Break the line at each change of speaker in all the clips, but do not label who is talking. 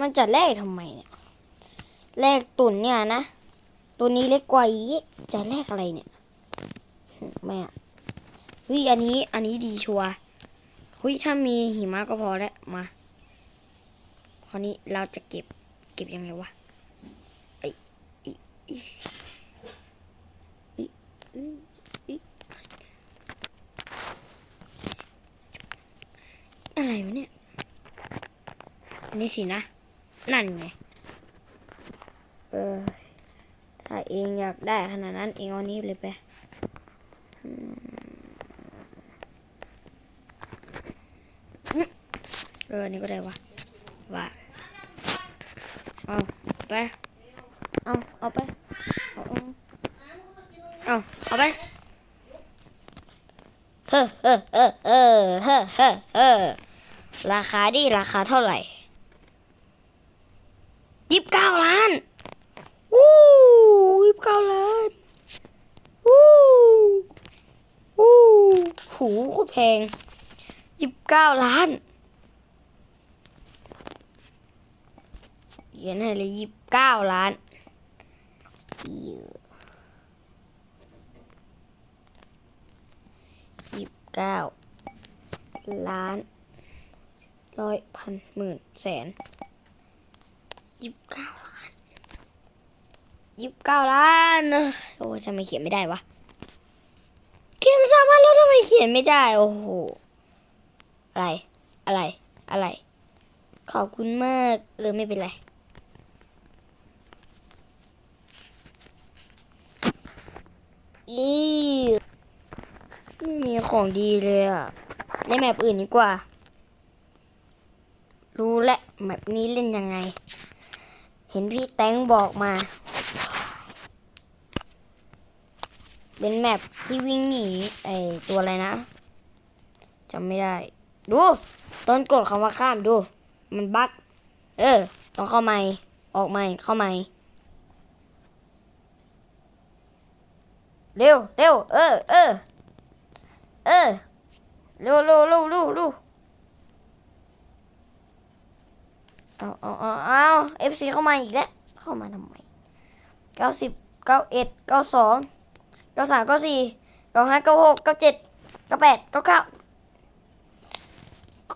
มันจะแลกทำไมเนี่ยแลกตุ่นเนี่ยนะ ตัวนี้เล็กกว่าอีจะแลกอะไรเนี่ยแม่อะเฮ้ยอันนี้อันนี้ดีชัวร์เฮ้ยถ้ามีหิมะก็พอแล้วมาคราวนี้เราจะเก็บเก็บยังไงวะไอ้ไอ้ไอ้ไอ้ไอ้ไอ้อะไรวะเนี่ย อันนี้สินะ นั่นไง เออ ถ้าเองอยากได้ขนาดนั้นเองเอานี้เลยไปเออนนี้ก็ได้วะว่าเอาไป เอาเอาไป เอาเอาเอาไป เฮ้อเฮ้อเฮ้อเฮ้อเฮ้อเฮ้อเฮ้อราคาดีราคาเท่าไหร่ยี่สิบเก้าล้าน วู้ยี่สิบเก้าล้าน วู้ วู้ หูโคตรแพงยี่สิบเก้าล้านเขียนให้เลยยี่สิบเก้าล้านยี่สิบเก้าล้านร้อยพันหมื่นแสนยี่สิบเก้าล้านยี่สิบเก้าล้านโอ้ทำไมเขียนไม่ได้วะ เขียนสามารถแล้วทำไมเขียนไม่ได้ โอ้โห อะไร อะไร อะไร ขอบคุณมาก เออ ไม่เป็นไร อีไม่มีของดีเลยอะเล่นแมปอื่นดีกว่า รู้และแมปนี้เล่นยังไง เห็นพี่แตงบอกมา เป็นแมปที่วิ่งหนีไอตัวอะไรนะจำไม่ได้ ดูต้นกดคำว่าข้ามดู มันบั๊กเออต้องเข้าใหม่ออกใหม่เข้าใหม่เร็วเร็วเออเออเออเร็วเร็วเร็วเร็วเร็วเอาเอาเอาเอาเอฟซีเข้ามาอีกแล้วเข้ามาทำไมเก้าสิบเก้าเอ็ดเก้าสอง เก้าสามเก้าสี่เก้าห้าเก้าหกเก้าเจ็ดเก้าแปดเก้าเก้า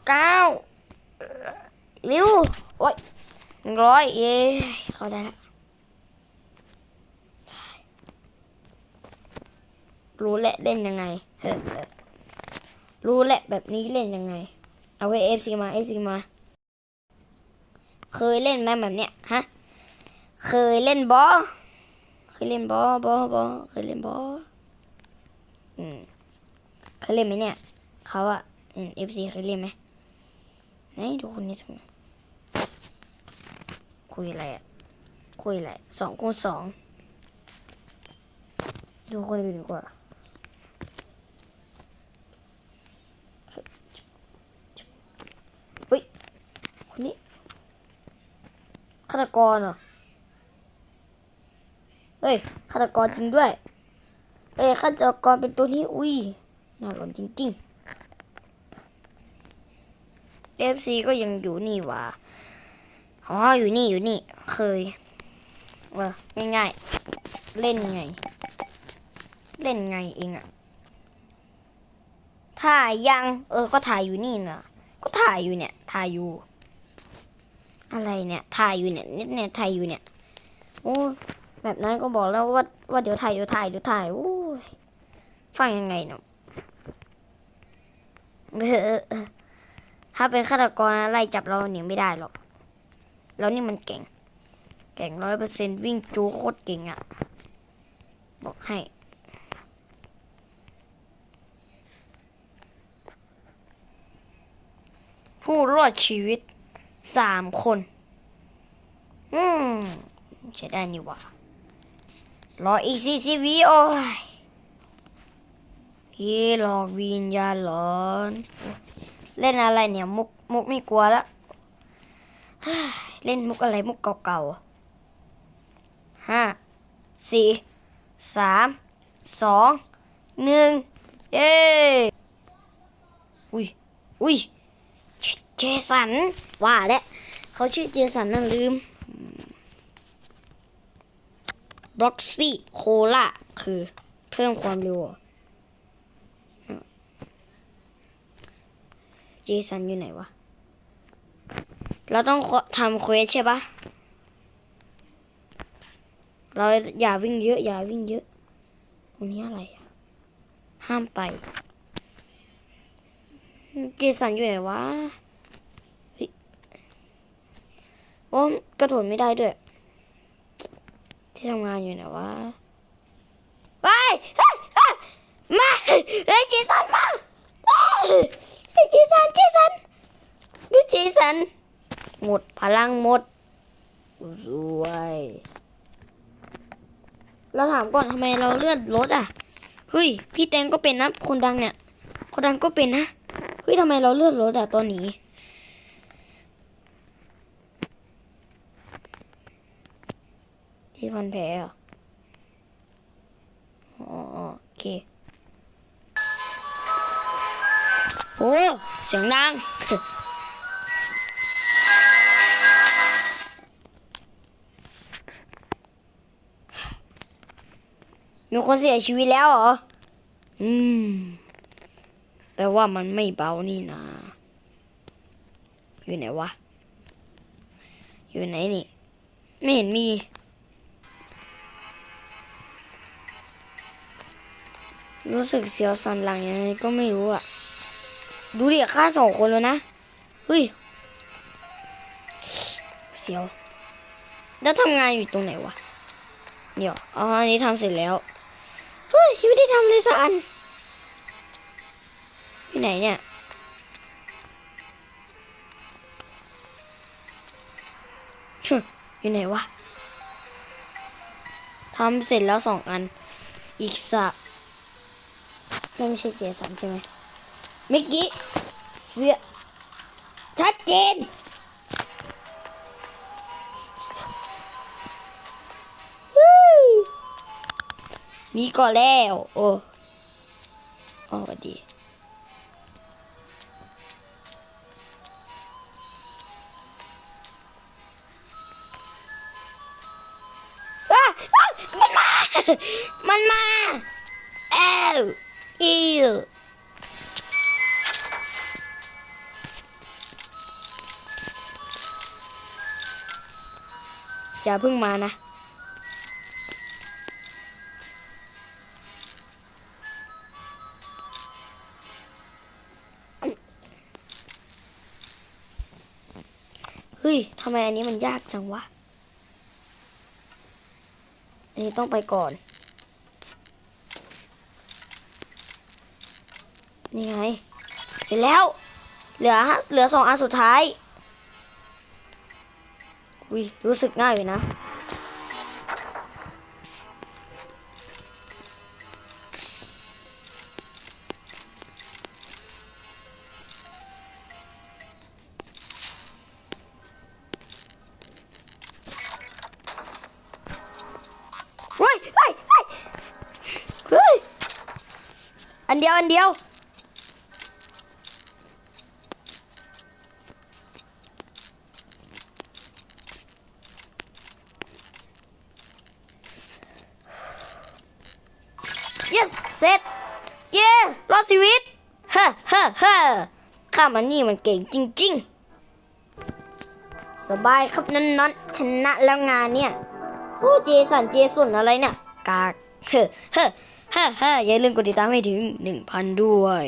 เก้าเร็วโอ้ยหนึ่งร้อยเย้เข้าได้แล้วรู้แหละเล่นยังไงเฮ้รู้แหละแบบนี้เล่นยังไง เอาไว้เอฟซีมาเอฟซีมา เคยเล่นไหมแบบเนี้ยฮะ เคยเล่นบอเคยเล่นบอบอบอเคยเล่นบอ อืมเคยเล่นไหมเนี่ยเขาอะเอฟซีเคยเล่นไหมไหนดูคนนี้สักคุยอะไรอะคุยอะไรสองคูณสองดูคนอื่นดีกว่าเฮ้ยคนนี้ฆาตกรเหรอเฮ้ยฆาตกรจริงด้วย เอ้ยฆาตกรเป็นตัวนี้อุ้ยน่าหลอนจริงๆ FC ก็ยังอยู่นี่ว่าอ๋ออยู่นี่อยู่นี่เคยเออง่ายๆ เล่นไง เล่นไงเองอะถ่ายยัง เออ ก็ถ่ายอยู่นี่นะก็ถ่ายอยู่เนี่ย ถ่ายอยู่ อะไรเนี่ย ถ่ายอยู่เนี่ยนี่ยเนี่ย ถ่ายอยู่เนี่ย โอ้ แบบนั้นก็บอกแล้วว่า ว่าเดี๋ยวถ่ายเดี๋ยวถ่ายเดี๋ยวถ่าย โอ้ ฟังยังไงเนาะถ้าเป็นฆาตกรไล่จับเราหนีไม่ได้หรอก แล้วนี่มันเก่ง เก่งร้อยเปอร์เซ็นวิ่งจูโคตรเก่งอะบอกให้ ผู้รอดชีวิตสามคน อืมใช้ได้นี่ว่ารออีกสี่สิบวิโอ้ย พี่หลอกวิญญาณหลอน เล่นอะไรเนี่ย มุกมุกไม่กลัวแล้วเฮ้เล่นมุกอะไรมุกเก่าๆห้าสี่สามสองหนึ่งเย้อุ้ยอุ้ยเจสันว่าแล้วเขาชื่อเจสันนั่นลืมบล็อกซี่โคล่าคือเพิ่มความเร็ว เจสันอยู่ไหนวะ เราต้องทำเควสใช่ปะเราอย่าวิ่งเยอะ อย่าวิ่งเยอะ ตรงนี้อะไรห้ามไป เจสันอยู่ไหนวะเฮ้ยโอ้กระโดดไม่ได้ด้วย ที่ทำงานอยู่ไหนวะเฮ้ยเฮ้ยเฮ้ยมาเฮ้ยเจสันมา สันเจสันเฮ้ยเจสัน หมดพลังหมดสวย เราถามก่อนทำไมเราเลื่อนรถอะ เฮ้ย พี่แตงก็เป็นนะ คนดังเนี่ย คนดังก็เป็นนะ เฮ้ยทำไมเราเลื่อนรถอะตอนนี้ที่พันแผลอ๋ออ๋อโอเค โอ้ เสียงดังมีคนเสียชีวิตแล้วเหรอ อืม แปลว่ามันไม่เบานี่นาอยู่ไหนวะ อยู่ไหนนี่ ไม่เห็นมี รู้สึกเสียวสันหลังยังไงก็ไม่รู้อะ ดูดิฆ่าสองคนแล้วนะ เฮ้ย เสียว แล้วทำงานอยู่ตรงไหนวะ เดี๋ยว อ๋ออันนี้ทำเสร็จแล้ว เฮ้ย ยังไม่ได้ทำเลยสักอันอยู่ไหนเนี่ย อยู่ไหนวะทำเสร็จแล้วสองอัน อีกสักนั่นไม่ใช่เจสันใช่ไหม เมื่อกี้เสื้อชัดเจน มีก่อนแล้ว โอ้โอ้สวัสดีอ้าอ้ามันมา มันมา เอ้วอิว อย่าเพิ่งมานะ เฮ้ยทำไมอันนี้มันยากจังวะ อันนี้ต้องไปก่อน นี่ไง เสร็จแล้ว เหลือฮะเหลือสองอันสุดท้าย อุ้ยรู้สึกง่ายอยู่นะเฮ้ยเฮ้ยเฮ้ยเฮ้ยอันเดียว รอดชีวิตเฮ้เฮ้เฮ้ข้ามันนี่มันเก่งจริง ๆ สบายครับนันนั้นชนะแล้วงานเนี่ยโอ้เจสันเจสุนอะไรเนี่ย กาก เฮ้เฮ้เฮ้เฮ้ออย่าลืมกดติดตามให้ถึง 1,000 ด้วย